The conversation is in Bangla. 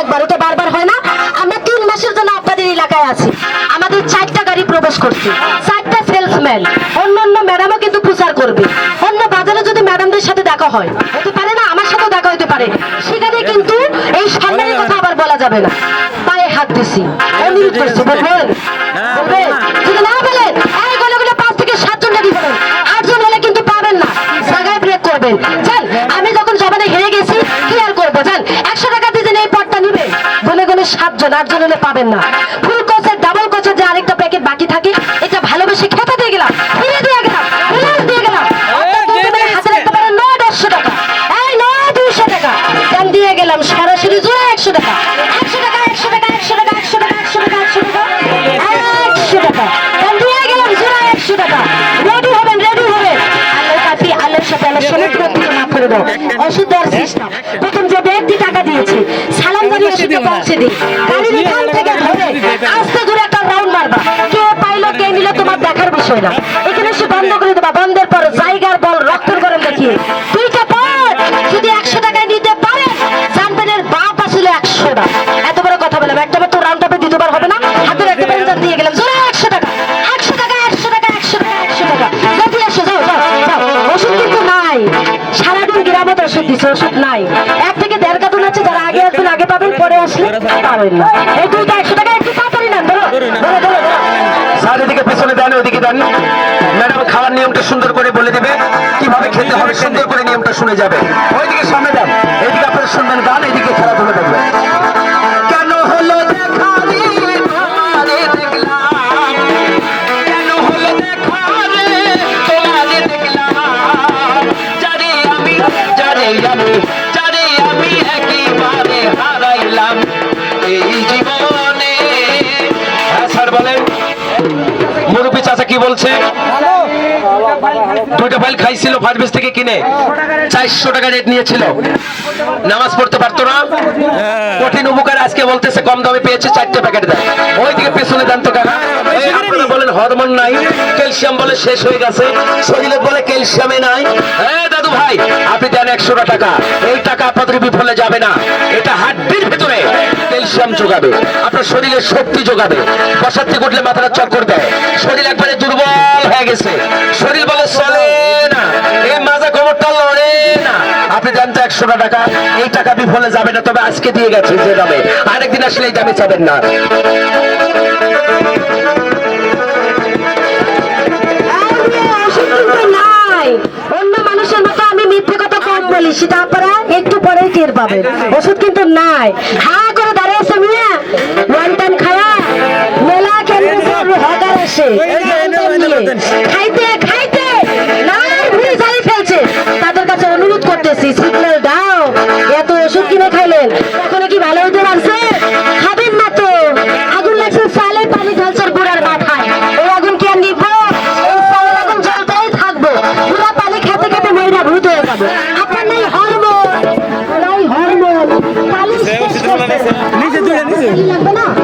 একবার ওটা বারবার হয় না। আমরা তিন মাসের জন্য আপনাদের এলাকায় আছি। আমাদের চারটা গাড়ি প্রবেশ করছে। চারটা সেলসম্যান অন্য অন্য ম্যাডামও কিন্তু প্রচার করবে। অন্য বাজারে যদি ম্যাডামদের সাথে দেখা হয় হতে পারে না আমার সাথেও দেখা হতে পারে। সেখানে কিন্তু এই সম্মানের কথা আবার বলা যাবে না। পায়ে হাত দিছি। অনুরোধ করছি বলবেন? বলবেন যদি না বলেন এই গলে গলে পাঁচ থেকে সাতজন রেডি করুন আটজন হলে কিন্তু পাবেন না। জায়গায় ব্রেক করবেন। জান আমি যখন সাতজন আটজন হলে পাবেন না। ফুল কোচের ডাবল কোচের যে আরেকটা প্যাকেট বাকি থাকে এটা ভালোবেসে খেতে দিয়ে গেলাম ফিরে দিয়ে গেলাম দিয়ে গেলাম। অর্থাৎ বলতে পারেন হাতে রাখতে পারেন নয় দেড়শো টাকা। এই নয় দুইশো টাকা। দাম দিয়ে গেলাম সরাসরি জোড়া একশো টাকা। একশো টাকা একশো টাকা একশো টাকা একশো টাকা একশো টাকা একশো টাকা। একশো টাকা। দাম দিয়ে গেলাম জোড়া একশো টাকা। রেডি হবেন রেডি হবেন। আল্লাহ কাপি আল্লাহর সাথে আল্লাহ সমুদ্র থেকে মাফ করে দাও। ওষুধে পৌঁছে দিই গাড়ির এখান থেকে ধরে আস্তে করে একটা রাউন্ড মারবা। কে পাইলো কে নিল তোমার দেখার বিষয় না। এখানে সে বন্ধ করে দেবা। বন্ধের পর জায়গার বল রক্তের গরম দেখিয়ে। গ্রামত ওষুধ নাই। এক থেকে দেড় কার্টুন আছে যারা আগে আসবেন আগে পাবেন পরে আসলে পাবেন না। এই দুইটা একশো টাকা একটু তাড়াতাড়ি নেন ধরো। ধরো ধরো। ধরো স্যার এদিকে পেছনে দেন ওদিকে দেন। ম্যাডাম খাওয়ার নিয়মটা সুন্দর করে বলে দেবে। কীভাবে খেতে হবে সুন্দর করে নিয়মটা শুনে যাবে। ওইদিকে সামনে দেন। এইদিকে আপনারা শুনবেন গান এদিকে খেলাধুলা স্যার বলেন মুরব্বী চাচা কি বলছে? দুইটা ফাইল খাইছিল ফার্মেস থেকে কিনে। চারশো টাকা রেট নিয়েছিল। নামাজ পড়তে পারতো না। কঠিন উপকার আজকে বলতেছে কম দামে পেয়েছে চারটে প্যাকেট দেয়। ওইদিকে পেছনে দেন তো কাকা। আপনারা বলেন হরমোন নাই। ক্যালসিয়াম বলে শেষ হয়ে গেছে। শরীরে বলে ক্যালসিয়ামে নাই। হ্যাঁ দাদু ভাই আপনি দেন একশো টাকা। এই টাকা আপনাদের বিফলে যাবে না। এটা হাড্ডির ভেতরে। ক্যালসিয়াম যোগাবে। আপনার শরীরে শক্তি যোগাবে। থেকে উঠলে মাথাটা চক্কর দেয়। শরীর একবারে দুর্বল হয়ে গেছে। শরীর বলে চলে না। এই মাজা কোমরটা লড়ে না। আপনি জানতে একশো টাকা। এই টাকা বিফলে যাবে না তবে আজকে দিয়ে গেছে যে দামে। আরেকদিন আসলে এই দামে চাবেন না। সেটা আপনারা একটু পরে টের পাবেন। ওষুধ কিন্তু নাই। মিয়া খাওয়া মেলা কেন্দ্র আসে। খাইতে খাইতে ফেলছে। তাদের কাছে অনুরোধ করতেছি সিগন্যাল দাও এত ওষুধ কিনে খাইলেন। এখনও কি ভালো হতে পারছে? খাবেন না তো। আগুন লাগছে চালে পানি ঢালছে বুড়ার মাথায়। এই আগুন কি আর নিবো এই চালের আগুন জ্বলতেই থাকব। বুড়া পানি খেতে খেতে মহিলা ভূত হয়ে যাব। আপনার নাই হরমোন। নাই হরমোন। পানি শেষ। Beli.